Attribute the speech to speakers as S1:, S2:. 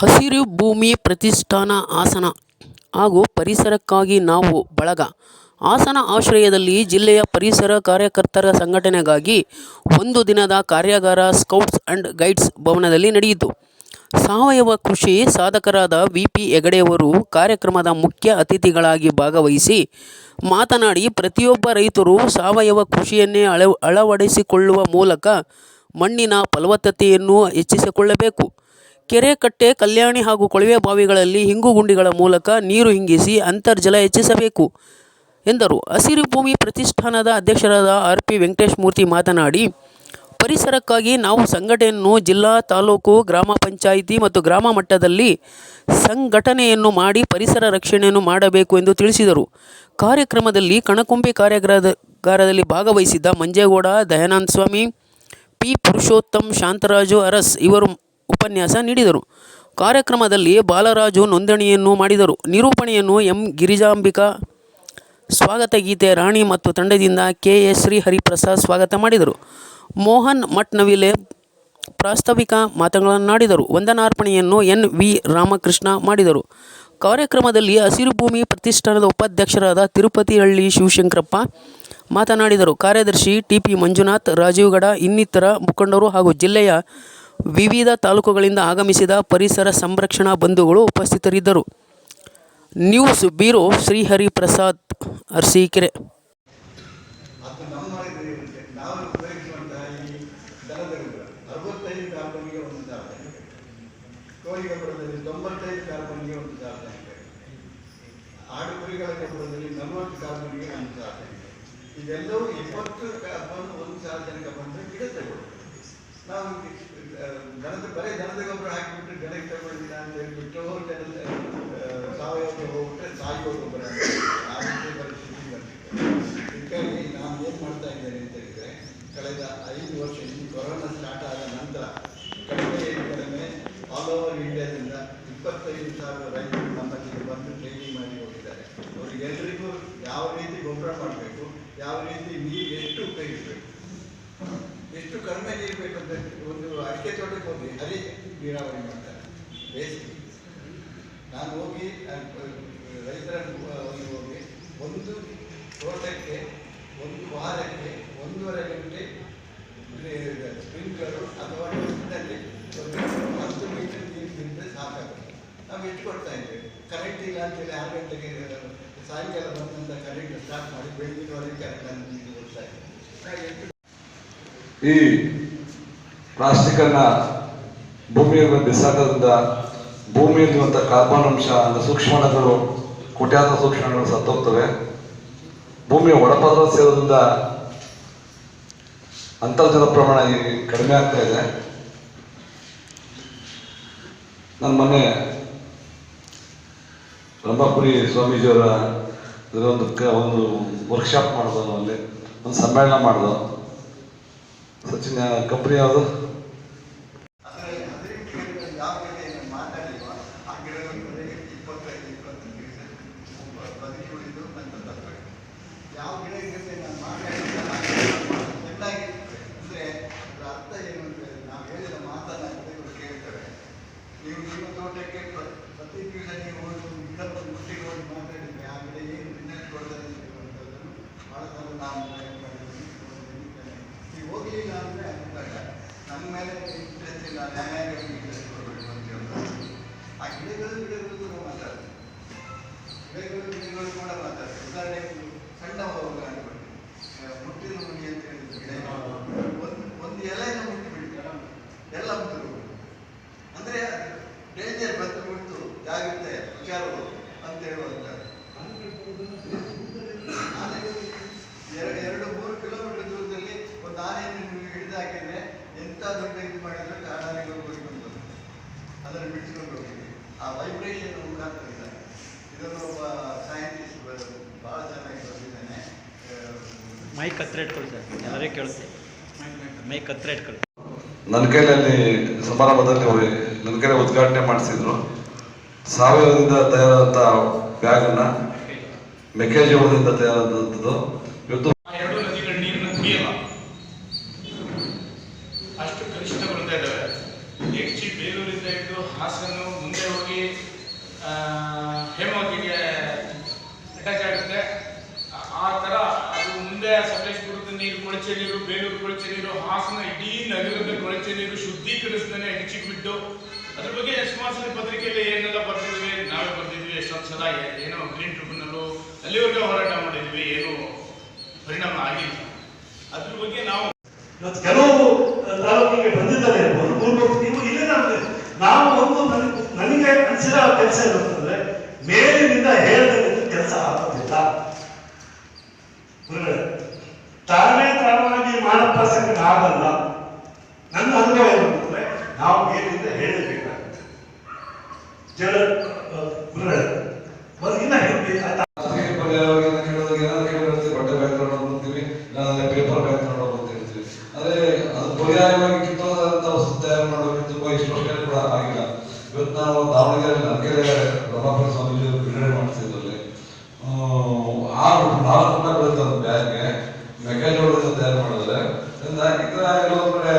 S1: ಹಸಿರು ಭೂಮಿ ಪ್ರತಿಷ್ಠಾನ ಹಾಸನ ಹಾಗೂ ಪರಿಸರಕ್ಕಾಗಿ ನಾವು ಬಳಗ. ಹಾಸನ ಆಶ್ರಯದಲ್ಲಿ ಜಿಲ್ಲೆಯ ಪರಿಸರ ಕಾರ್ಯಕರ್ತರ ಸಂಘಟನೆಗಾಗಿ ಒಂದು ದಿನದ ಕಾರ್ಯಾಗಾರ ಸ್ಕೌಟ್ಸ್ ಅಂಡ್ ಗೈಡ್ಸ್ ಭವನದಲ್ಲಿ ನಡೆಯಿತು. ಸಾವಯವ ಕೃಷಿ ಸಾಧಕರಾದ ವಿ ಪಿ ಹೆಗಡೆಯವರು ಕಾರ್ಯಕ್ರಮದ ಮುಖ್ಯ ಅತಿಥಿಗಳಾಗಿ ಭಾಗವಹಿಸಿ ಮಾತನಾಡಿ, ಪ್ರತಿಯೊಬ್ಬ ರೈತರು ಸಾವಯವ ಕೃಷಿಯನ್ನೇ ಅಳ ಅಳವಡಿಸಿಕೊಳ್ಳುವ ಮೂಲಕ ಮಣ್ಣಿನ ಫಲವತ್ತತೆಯನ್ನು ಹೆಚ್ಚಿಸಿಕೊಳ್ಳಬೇಕು. ಕೆರೆ ಕಟ್ಟೆ ಕಲ್ಯಾಣಿ ಹಾಗೂ ಕೊಳವೆ ಬಾವಿಗಳಲ್ಲಿ ಹಿಂಗು ಗುಂಡಿಗಳ ಮೂಲಕ ನೀರು ಹಿಂಗಿಸಿ ಅಂತರ್ಜಲ ಹೆಚ್ಚಿಸಬೇಕು ಎಂದರು. ಹಸಿರು ಭೂಮಿ ಪ್ರತಿಷ್ಠಾನದ ಅಧ್ಯಕ್ಷರಾದ ಆರ್ ಪಿ ವೆಂಕಟೇಶಮೂರ್ತಿ ಮಾತನಾಡಿ, ಪರಿಸರಕ್ಕಾಗಿ ನಾವು ಸಂಘಟನೆಯನ್ನು ಜಿಲ್ಲಾ, ತಾಲೂಕು, ಗ್ರಾಮ ಪಂಚಾಯಿತಿ ಮತ್ತು ಗ್ರಾಮ ಮಟ್ಟದಲ್ಲಿ ಸಂಘಟನೆಯನ್ನು ಮಾಡಿ ಪರಿಸರ ರಕ್ಷಣೆಯನ್ನು ಮಾಡಬೇಕು ಎಂದು ತಿಳಿಸಿದರು. ಕಾರ್ಯಕ್ರಮದಲ್ಲಿ ಕಣಕುಂಬಿ ಕಾರ್ಯಾಗಾರದಲ್ಲಿ ಭಾಗವಹಿಸಿದ್ದ ಮಂಜೇಗೌಡ, ದಯಾನಂದ ಸ್ವಾಮಿ, ಪಿ. ಪುರುಷೋತ್ತಮ್, ಶಾಂತರಾಜು ಅರಸ್ ಇವರು ಉಪನ್ಯಾಸ ನೀಡಿದರು. ಕಾರ್ಯಕ್ರಮದಲ್ಲಿ ಬಾಲರಾಜು ನೋಂದಣಿಯನ್ನು ಮಾಡಿದರು. ನಿರೂಪಣೆಯನ್ನು ಎಂ. ಗಿರಿಜಾಂಬಿಕಾ, ಸ್ವಾಗತ ಗೀತೆ ರಾಣಿ ಮತ್ತು ತಂಡದಿಂದ ಕೆ. ಎಸ್ ಶ್ರೀ ಹರಿಪ್ರಸಾದ್ ಸ್ವಾಗತ ಮಾಡಿದರು. ಮೋಹನ್ ಮಟ್ನವಿಲೆ ಪ್ರಾಸ್ತಾವಿಕ ಮಾತುಗಳನ್ನಾಡಿದರು. ವಂದನಾರ್ಪಣೆಯನ್ನು ಎನ್. ವಿ. ರಾಮಕೃಷ್ಣ ಮಾಡಿದರು. ಕಾರ್ಯಕ್ರಮದಲ್ಲಿ ಹಸಿರು ಭೂಮಿ ಪ್ರತಿಷ್ಠಾನದ ಉಪಾಧ್ಯಕ್ಷರಾದ ತಿರುಪತಿಹಳ್ಳಿ ಶಿವಶಂಕರಪ್ಪ ಮಾತನಾಡಿದರು. ಕಾರ್ಯದರ್ಶಿ ಟಿ. ಪಿ. ಮಂಜುನಾಥ್ ರಾಜೀವ್ಗಡ ಇನ್ನಿತರ ಮುಖಂಡರು ಹಾಗೂ ಜಿಲ್ಲೆಯ ವಿವಿಧ ತಾಲೂಕುಗಳಿಂದ ಆಗಮಿಸಿದ ಪರಿಸರ ಸಂರಕ್ಷಣಾ ಬಂಧುಗಳು ಉಪಸ್ಥಿತರಿದ್ದರು. News bureau Shrihariprasad, Arasikere.
S2: ಇದೆಲ್ಲವೂ ಇಪ್ಪತ್ತು ಕಾರ್ಬನ್ ಒಂದು ಸಾರ್ವಜನಿಕ ಬಂದರೆ ಗಿಡ ನಾವು ದನದ ಬರೀ ದನದ ಗೊಬ್ಬರ ಹಾಕಿಬಿಟ್ಟು ಗಿಡಕ್ಕೆ ತಗೊಳ್ಳಿಲ್ಲ ಅಂತ ಹೇಳ್ಬಿಟ್ಟು ಜನದ ಸಾವಯವ ಹೋಗ್ಬಿಟ್ರೆ ಸಾವಯವ ಗೊಬ್ಬರ. ಆ ರೀತಿ ಪರಿಸ್ಥಿತಿ ನಾನು ಏನು ಮಾಡ್ತಾ ಇದ್ದೇನೆ ಅಂತ ಹೇಳಿದರೆ, ಕಳೆದ ಐದು ವರ್ಷ ಈ ಕೊರೋನಾ ಸ್ಟಾರ್ಟ್ ಆದ ನಂತರ ಕಡಿಮೆ ಕಡಿಮೆ ಆಲ್ ಓವರ್ ಇಂಡಿಯಾದಿಂದ ಇಪ್ಪತ್ತೈದು ಸಾವಿರ ರೈತರು ನಮ್ಮ ಜೊತೆ ಬಂದು ಟ್ರೈನಿಂಗ್ ಮಾಡಿ ಹೋಗಿದ್ದಾರೆ ಅವರಿಗೆಲ್ಲರಿಗೂ ಯಾವ ರೀತಿ ಗೊಬ್ಬರ ಮಾಡಬೇಕು, ಯಾವ ರೀತಿ ನೀರು ಎಷ್ಟು ಉಪಯೋಗಿಸಬೇಕು ಎಷ್ಟು ಕಡಿಮೆ ನೀರು ಬೇಕು ಅಂತ ಒಂದು ಅಡಿಕೆ ತೋಟಕ್ಕೆ ಹೋಗಿ, ಹರಿ ನೀರಾವರಿ ಮಾಡ್ತಾರೆ. ಬೇಸಿಗೆ ನಾನು ಹೋಗಿ ರೈತರ ಹೋಗಿ ಒಂದು ತೋಟಕ್ಕೆ, ಒಂದು ವಾರಕ್ಕೆ ಒಂದೂವರೆ ಗಂಟೆ ಸ್ಪ್ರಿಂಕ್ಲರು ಅಥವಾ ಹತ್ತು ಮೀಟರ್ ನೀರು ತಿಂದರೆ ಸಾಕಾಗುತ್ತೆ. ನಾವು ಇಟ್ಟು ಕೊಡ್ತಾ ಇದ್ದೇವೆ. ಕರೆಂಟ್ ಇಲ್ಲ ಅಂತೇಳಿ ಆರು ಗಂಟೆಗೆ ಸಾಯಂಕಾಲ ಬಂದಂಥ ಕರೆಂಟ್ ಸ್ಟಾರ್ಟ್ ಮಾಡಿ ಬೆಳಗಿನವರೆಗೆ ಕರೆಂಟನ್ನು ನೀರು ಕೊಡ್ತಾ ಇದ್ದೇವೆ.
S3: ಈ ಪ್ಲಾಸ್ಟಿಕ್ಕನ್ನು ಭೂಮಿಯಲ್ಲಿ ಬಿಸಾಕೋದ್ರಿಂದ ಭೂಮಿಯಲ್ಲಿರುವಂಥ ಕಾರ್ಬನ್ ಅಂಶ ಅಂದರೆ ಸೂಕ್ಷ್ಮಣಗಳು ಕೋಟ್ಯಾಂತರ ಸೂಕ್ಷ್ಮಣಗಳು ಸತ್ತೋಗ್ತವೆ. ಭೂಮಿಯ ಒಳಪದರ ಸೇರೋದ್ರಿಂದ ಅಂತರ್ಜಲ ಪ್ರಮಾಣ ಕಡಿಮೆ ಆಗ್ತಾ ಇದೆ. ನನ್ನ ಮೊನ್ನೆ ರಂಭಾಪುರಿ ಸ್ವಾಮೀಜಿಯವರ ಒಂದು ಒಂದು ವರ್ಕ್ಶಾಪ್ ಮಾಡಿದ್ರು ಅಲ್ಲಿ, ಒಂದು ಸಮ್ಮೇಳನ ಮಾಡಿದ್ರು ಸಚಿನ್ ಕಂಪ್ನಿ ಯಾವುದು
S2: ಆದರೆ ಹದಿನೆಂಟು ಗಿಡಗಳು ಯಾವ ಗಿಡ ಮಾತಾಡಿಲ್ವ ಆ ಗಿಡಗಳು ಬರೀ ಇಪ್ಪತ್ತೈದು ಇಪ್ಪತ್ತು ಗಿಡ ಬದುಕಿ ಉಳಿದು ನಂತರ ತರಬೇಕು ಯಾವ ಗಿಡ ಇರುತ್ತೆ ನಾನು ಮಾತಾಡಿಲ್ಲ ಆ ಗಿಡಗಳು ಚೆನ್ನಾಗಿರ್ತದೆ ಅಂದರೆ ಅದರ ಅರ್ಥ ಏನು ಅಂದರೆ ನಾವು ಹೇಳಿದ ಮಾತನ್ನು ಗಿಡಗಳು ಕೇಳ್ತವೆ ನೀವು ನಿಮ್ಮ ತೋಟಕ್ಕೆ ಪ್ರ- ಪ್ರತಿ ದಿವಸ ನೀವು ಹೋಗಿ ಒಂದು ಗಿಡ ಒಂದು ಗುಟ್ಟಿಗೆ ಹೋಗಿ ಮಾತಾಡಿದ್ರೆ ಆ ಗಿಡ ಏನು ರಿಸಲ್ಟ್ ಕೊಡ್ತದೆ ಅನ್ನುವಂಥದ್ದನ್ನು ಭಾಳ ಸಲ ನಾವು ಪ್ರಯೋಗ ಮಾಡಿದ್ವಿ ನೋಡಿದ್ದೇನೆ. ನೀವು ಹೋಗಲಿಲ್ಲ ಅಂದರೆ ಅದಾಗ ನಮ್ಮ ಮೇಲೆ ಇಂಟ್ರೆಸ್ಟ್ ಇಲ್ಲ ನ್ಯಾಯಾಲಯಕ್ಕೆ ಇಂಟ್ರೆಸ್ಟ್ ಕೊಡಬೇಕು ಅಂತ ಹೇಳೋದು ಆ ಗಿಡಗಳು ಗಿಡಗಳು ಕೂಡ ಮಾತಾಡ್ತಾರೆ ಗಿಡಗಳು ಗಿಡಗಳು ಕೂಡ ಮಾತಾಡ್ತಾರೆ ಉದಾಹರಣೆಗೆ ಸಣ್ಣ ಉದಾಹರಣೆ ಕೊಡಿ. ಆ, ಮುಟ್ಟಿನ ಮುನಿ ಅಂತ ಹೇಳಿದ್ರು ಗಿಡ ಒಂದು ಒಂದು ಎಲೆನ ಮುಟ್ಟಿ ಬಿಡ್ತಾರೆ ಎಲ್ಲ ಮುಟ್ಟಿದ್ರು ಅಂದ್ರೆ ಡೇಂಜರ್ ಬಂದು ಬಿಟ್ಟು ಜಾಗ್ರತೆ ಹುಷಾರು ಅಂತ ಹೇಳುವಂಥದ್ದು ಆನೆಗಳು ಎರಡು ಎರಡು ಮೂರು ಕಿಲೋಮೀಟರ್ ದೂರದಲ್ಲಿ ಒಂದು ಆನೆಯನ್ನು ನೀವು ಹಿಡಿದು ಹಾಕಿದ್ರೆ ಎಂಥ ದೊಡ್ಡ ಇದು ಮಾಡಿದ್ರೆ ಕಾಡಾನೆಗಳು ಹೋಗಿಕೊಂಡು ಅದನ್ನು ಬಿಡಿಸ್ಕೊಂಡು ಹೋಗಿದೆ ಆ ವೈಬ್ರೇಷನ್ ಮುಖಾಂತರ ಇದ್ದಾರೆ ಇದನ್ನು ಒಬ್ಬ ಸೈಂಟಿಸ್ಟ್ ಭಾಳ ಚೆನ್ನಾಗಿ ಬರೆದಿದ್ದಾನೆ.
S4: ಮೈಕ್ ಹತ್ರ ಇಟ್ಕೊಳ್ಳಿ ಸರ್. ಎಲ್ಲರೇ ಕೇಳುತ್ತೆ. ಮೈಕ್ ಹತ್ರ. ಇಟ್ಕೊಳ್ಳಿ.
S3: ನನ್ನ ಕೈಯಲ್ಲಿ ಸಮಾರಂಭದಲ್ಲಿ ಅವರು ನನ್ನ ಕೈಲಿ ಉದ್ಘಾಟನೆ ಮಾಡಿಸಿದ್ರು. ಸಾವಯವದಿಂದ ತಯಾರಾದಂಥ ಬ್ಯಾಗನ್ನು ಮೆಕ್ಕೆಜೋಳದಿಂದ ತಯಾರಾದಂಥದ್ದು ಇವತ್ತು
S5: ಎರಡು ನದಿಗಳ ನೀರನ್ನು ಕುಡಿಯಲ್ಲ. ಅಷ್ಟು ಕಲುಷಿತಗೊಳ್ತಾ ಇದ್ದಾವೆ ಬೇಲೂರಿಂದ ಹಿಡಿದು ಹಾಸನ್ನು ಮುಂದೆ ಹೋಗಿ ಹೇಮಾವತಿಗೆ ಅಟ್ಯಾಚ್ ಆಗುತ್ತೆ. ಆ- ಥರ ಅದು ಮುಂದೆ ಸಕಲೇಶ್ಪುರದ ನೀರು, ಕೊಳಚೆ ನೀರು, ಬೇಲೂರು ಕೊಳಚೆ ನೀರು, ಹಾಸನ ಇಡೀ ನಗರದ ಕೊಳಚೆ ನೀರು ಶುದ್ಧೀಕರಿಸ್ತಾನೆ ಹೆಚ್ಚಿಗೆ ಬಿಟ್ಟು ಅದ್ರ ಬಗ್ಗೆ ಸಲ ಪತ್ರಿಕೆಯಲ್ಲಿ ಏನೆಲ್ಲ ಬರ್ತಿದ್ವಿ, ನಾವೇ ಬರ್ತಿದ್ವಿ ಎಷ್ಟೊಂದು ಸಲ ಏನೋ ಗ್ರೀನ್ ಟ್ರಿಬ್ಯುನಲ್ಲು ಅಲ್ಲಿವರೆಗೆ ಹೋರಾಟ ಮಾಡಿದ್ವಿ, ಏನು ಪರಿಣಾಮ ಆಗಿಲ್ಲ. ಅದ್ರ ಬಗ್ಗೆ ನಾವು
S6: ಕೆಲವು ತಾಲೂಕಿಗೆ ಬಂದಿದ್ದಾರೆ ಇರ್ಬೋದು ಮೂರ್ಮೂರು ನೀವು ಇಲ್ಲೇ ನಮ್ಗೆ ನಾವು ಒಂದು ನನಗೆ ಅನಿಸಿದ ಕೆಲಸ ಏನಂತಂದ್ರೆ ಮೇಲಿನಿಂದ ಹೇಳಿದ ಕೆಲಸ ಆಗೋದಿಲ್ಲ ತಾನೇ ತಾನಾಗಿ ಮಾಡೋ ಪ್ರಸಂಗ ಆಗಲ್ಲ. ನನ್ನ ಅನುಭವ ಏನಂತಂದ್ರೆ ನಾವು ಮೇಲಿಂದ ಹೇಳಬೇಕಾಗುತ್ತೆ. ಜನ
S3: ಮಾಡಬೇಕಿದ್ದು ಇಷ್ಟು. ವರ್ಷಗಳು ಕೂಡ ಆಗಿಲ್ಲ. ಇವತ್ತು ನಾವು ದಾವಣಗೆರೆ ನರಕೆರೆ ಪ್ರಭಾಕರ ಸ್ವಾಮೀಜಿ ಬಿಡುಗಡೆ ಮಾಡಿಸಿದ್ರಲ್ಲಿ ಆರು ನಾಲ್ಕು ರೂಪಾಯಿ ಬೀಳುತ್ತೆ ಒಂದು ಬ್ಯಾಗ್ಗೆ ಮೆಕ್ಕೆಜೋಳದಿಂದ ತಯಾರು ಮಾಡಿದ್ರೆ ಇದರ ಕೆಲವೊಂದು ಕಡೆ